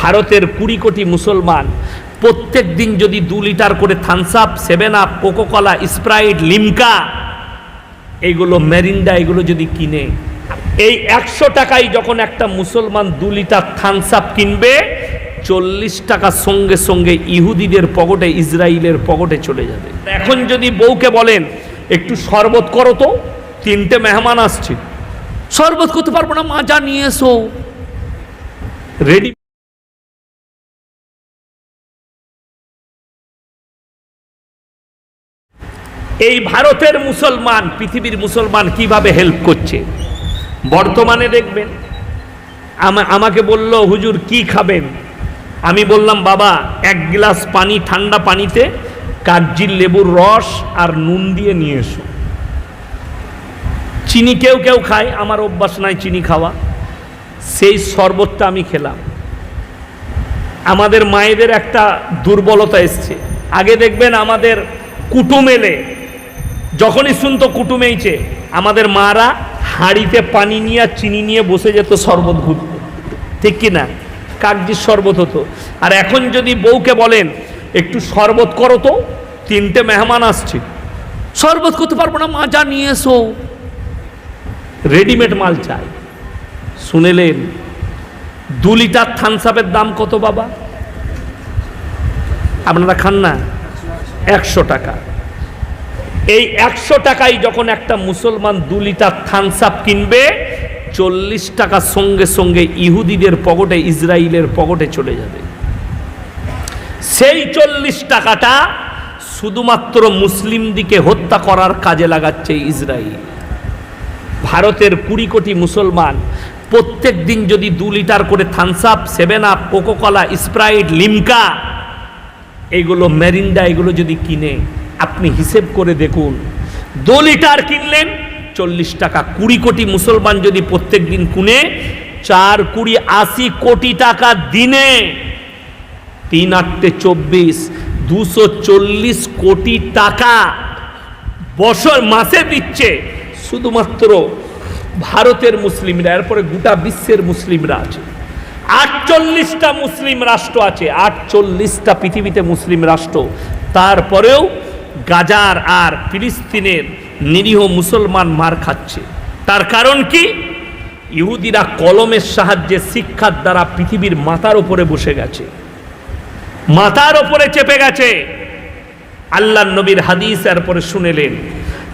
ভারতের কুড়ি কোটি মুসলমান, প্রত্যেক দিন যদি দু লিটার করে Thums Up Seven Up Coca Cola Sprite Limca এইগুলো মেরিন্ডা এগুলো যদি কিনে, এই একশো টাকায় যখন একটা মুসলমান দু লিটার থামস আপ কিনবে, চল্লিশ টাকার সঙ্গে সঙ্গে ইহুদিদের পকেটে, ইসরায়েলের পকেটে চলে যাবে। এখন যদি বউকে বলেন, একটু শরবত করো তো, তিনটে মেহমান আসছে। শরবত করতে পারব না, মাজা নিয়ে এসো। রেডি এই ভারতের মুসলমান, পৃথিবীর মুসলমান কীভাবে হেল্প করছে? বর্তমানে দেখবেন, আমা- আমাকে বলল, হুজুর, কি খাবেন? আমি বললাম, বাবা, এক গ্লাস পানি, ঠান্ডা পানিতে কাগজির লেবুর রস আর নুন দিয়ে নিয়ে এসো। চিনি কেউ কেউ খায়, আমার অভ্যাস নাই চিনি খাওয়া। সেই শরবতটা আমি খেলাম। আমাদের মায়েদের একটা দুর্বলতা এসছে। আগে দেখবেন আমাদের কুটুম এলে যখনই শুনতো কুটুম এইছে আমাদের মারা হাঁড়িতে পানি নিয়ে চিনি নিয়ে বসে যেত শরবত ঘুরতে। ঠিক কি না কাগজির শরবত হতো। আর এখন যদি বউকে বলেন, একটু শরবত করো তো, তিনটে মেহমান আসছে। শরবত করতে পারব না মা যা নিয়ে এসো। রেডিমেড মাল চাই। শুনেলেন, দু লিটার থানসাপের দাম কত বাবা? আপনারা খান না, একশো টাকা। এই একশো টাকায় যখন একটা মুসলমান দু লিটার থানসাপ কিনবে, চল্লিশ টাকার সঙ্গে সঙ্গে ইহুদিদের পকেটে, ইসরায়েলের পকেটে চলে যাবে। সেই চল্লিশ টাকাটা শুধুমাত্র মুসলিম দিকে হত্যা করার কাজে লাগাচ্ছে ইসরায়েল। ভারতের কুড়ি কোটি মুসলমান প্রত্যেক দিন যদি দু লিটার করে Thums Up, Seven Up, Coca Cola, Sprite, Limca, এগুলো মেরিন্ডা, এগুলো যদি কিনে আপনি হিসেব করে দেখুন। দু লিটার কিনলেন চল্লিশ টাকা। কুড়ি কোটি মুসলমান যদি প্রত্যেক দিন কুনে, চার কুড়ি আশি কোটি টাকা দিনে। তিন আটটে চব্বিশ, দুশো চল্লিশ কোটি টাকা বছর মাসে দিচ্ছে। শুধুমাত্র ভারতের মুসলিমরা, এরপরে গোটা বিশ্বের মুসলিমরা আছে। আটচল্লিশটা মুসলিম রাষ্ট্র আছে, আটচল্লিশটা পৃথিবীতে মুসলিম রাষ্ট্র। তারপরেও গাজার আর ফিলিস্তিনের নিরীহ মুসলমান মার খাচ্ছে। তার কারণ কি? ইহুদিরা কলমের সাহায্যে শিক্ষার দ্বারা পৃথিবীর মাথার উপরে বসে গেছে। মাথার ওপরে চেপে গেছে। আল্লাহ নবীর হাদিস এরপরে শুনেলেন,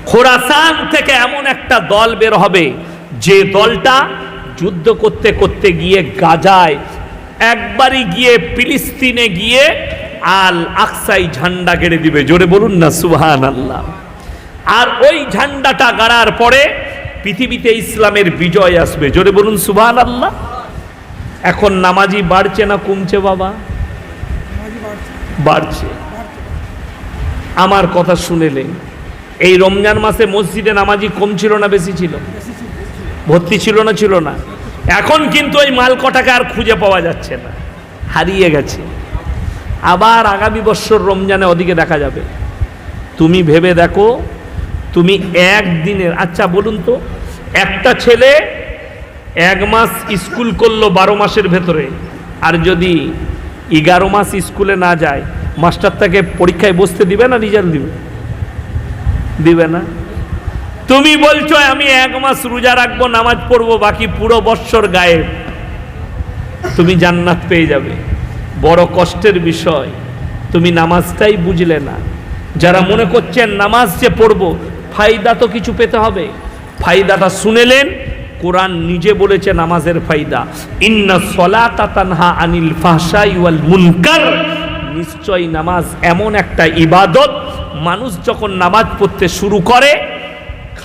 খোরাসান থেকে এমন একটা দল বের হবে, যে দলটা যুদ্ধ করতে করতে গিয়ে গাজায় একবারই গিয়ে ফিলিস্তিনে গিয়ে আল আকসাই ঝান্ডা গেড়ে দিবে। জোরে বলুন না সুহান আল্লাহ আর ওই ঝান্ডাটা গাড়ার পরে পৃথিবীতে ইসলামের বিজয় আসবে। জোরে বলুন সুবহান আল্লাহ এখন নামাজি বাড়ছে না কমছে বাবা? বাড়ছে। আমার কথা শুনেলে এই রমজান মাসে মসজিদে নামাজি কম ছিল না বেশি ছিল? ভর্তি ছিল না ছিল না। এখন কিন্তু ওই মাল কটাকে আর খুঁজে পাওয়া যাচ্ছে না। হারিয়ে গেছে। আবার আগামী বছর রমজানে ওদিকে দেখা যাবে। তুমি ভেবে দেখো, তুমি একদিনের আচ্ছা বলুন তো, একটা ছেলে এক মাস স্কুল করল বারো মাসের ভেতরে, আর যদি এগারো মাস স্কুলে না যায়, মাস্টার তাকে পরীক্ষায় বসতে দিবে না রেজাল্ট দিবে? দিবে না। তুমি বলছো, আমি এক মাস রোজা রাখব, নামাজ পড়ব, বাকি পুরো বৎসর গায়েব। তুমি জান্নাত পেয়ে যাবে। বড় কষ্টের বিষয়। তুমি নামাজটাই বুঝলে না। যারা মনে করছেন নামাজ যে পড়ব, ফায়দা তো কিছু পেতে হবে। ফায়দাটা শুনেলেন, কোরআন নিজে বলেছে নামাজের ফায়দা। ইন্না সলাতা তানহা আনিল ফাহশাই ওয়াল মুনকার। নিশ্চয়ই নামাজ এমন একটা ইবাদত। মানুষ যখন নামাজ পড়তে শুরু করে,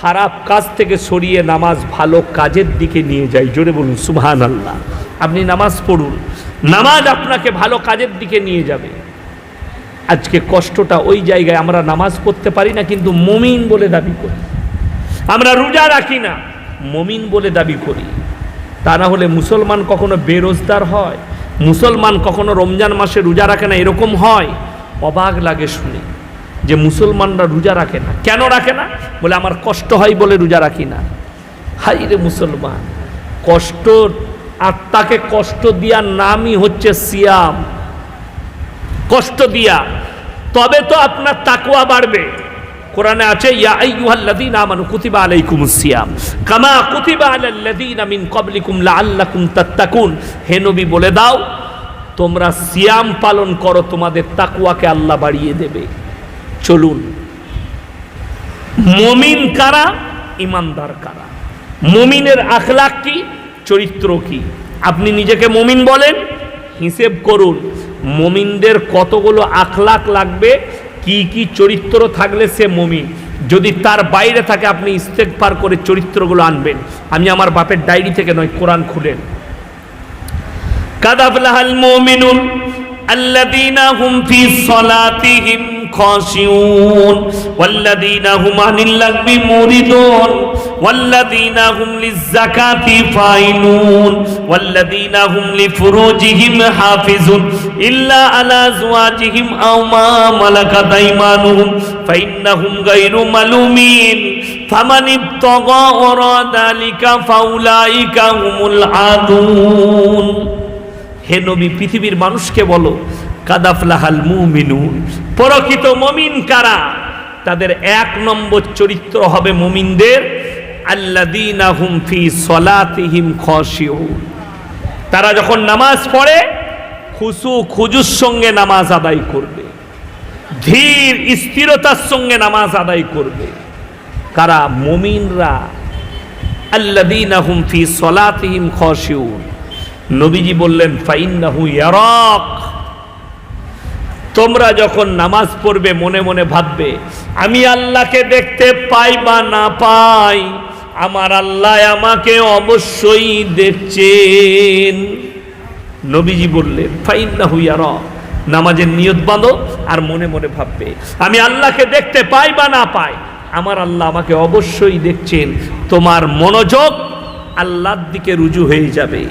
খারাপ কাজ থেকে সরিয়ে নামাজ ভালো কাজের দিকে নিয়ে যায়। জোরে বলুন সুবহান আল্লাহ আপনি নামাজ পড়ুন নামাজ আপনাকে ভালো কাজের দিকে নিয়ে যাবে। আজকে কষ্টটা ওই জায়গায় আমরা নামাজ পড়তে পারি না, কিন্তু মমিন বলে দাবি করি। আমরা রোজা রাখি না, মমিন বলে দাবি করি। তা না হলে মুসলমান কখনো বেরোজগার হয়, মুসলমান কখনো রমজান মাসে রোজা রাখে না, এরকম হয়। অবাক লাগে শুনে যে মুসলমানরা রোজা রাখে না। কেন রাখে না? বলে, আমার কষ্ট হয় বলে রোজা রাখি না। হাই রে মুসলমান, কষ্ট আত্মাকে কষ্ট দিয়া নামই হচ্ছে সিয়াম। কষ্ট দিয়া। তবে তো আপনার তাকুয়া বাড়বে। কোরআনে আছে, ইয়া কুতিবা কামা হে নবী, বলে দাও, তোমরা সিয়াম পালন করো, তোমাদের তাকুয়াকে আল্লাহ বাড়িয়ে দেবে। চলুন। মমিন কারা? ইমানদার কারা? মমিনের আখলাক কি? চরিত্র কি আপনি নিজেকে মমিন বলেন হিসেব করুন মমিনদের কতগুলো আখলাক লাগবে কি কি চরিত্র থাকলে সে মমিন যদি তার বাইরে থাকে আপনি ইস্তেকবার করে চরিত্রগুলো আনবেন আমি আমার বাপের ডায়েরি থেকে নয় কোরআন খুলেন কাদাফলাহাল মুমিনুন الذين هم في صلاتهم خاشعون والذين هم عن اللغو معرضون والذين هم للزكاة فاعلون والذين هم لفروجهم حافظون إلا على أزواجهم أو ما ملكت أيمانهم فإنهم غير ملومين فمن ابتغى وراء ذلك فأولئك هم العادون হে নবী পৃথিবীর মানুষকে বলো কাদাফলাহাল মুমিনুন প্রকৃত মমিন কারা তাদের এক নম্বর চরিত্র হবে মমিনদের আল্লাদিনা হুম ফি সলাতিহিম খসিউন তারা যখন নামাজ পড়ে খুশু খুজুর সঙ্গে নামাজ আদায় করবে। ধীর স্থিরতার সঙ্গে নামাজ আদায় করবে। কারা? মমিনরা। আল্লাদিনাহুম ফি সলাতিহিম খসিউন নবীজি বললেন, ফাইন্নাহু ইয়ারাক। তোমরা যখন নামাজ পড়বে, মনে মনে ভাববে, আমি আল্লাহকে দেখতে পাই বা না পাই। আমার আল্লাহ আমাকে অবশ্যই দেখছেন। নবীজি বললেন ফাইন্না হইয়া র নামাজের নিয়ত বাঁধো আর মনে মনে ভাববে, আমি আল্লাহকে দেখতে পাই বা না পাই? আমার আল্লাহ আমাকে অবশ্যই দেখছেন। তোমার মনোযোগ আল্লাহর দিকে রুজু হয়ে যাবে।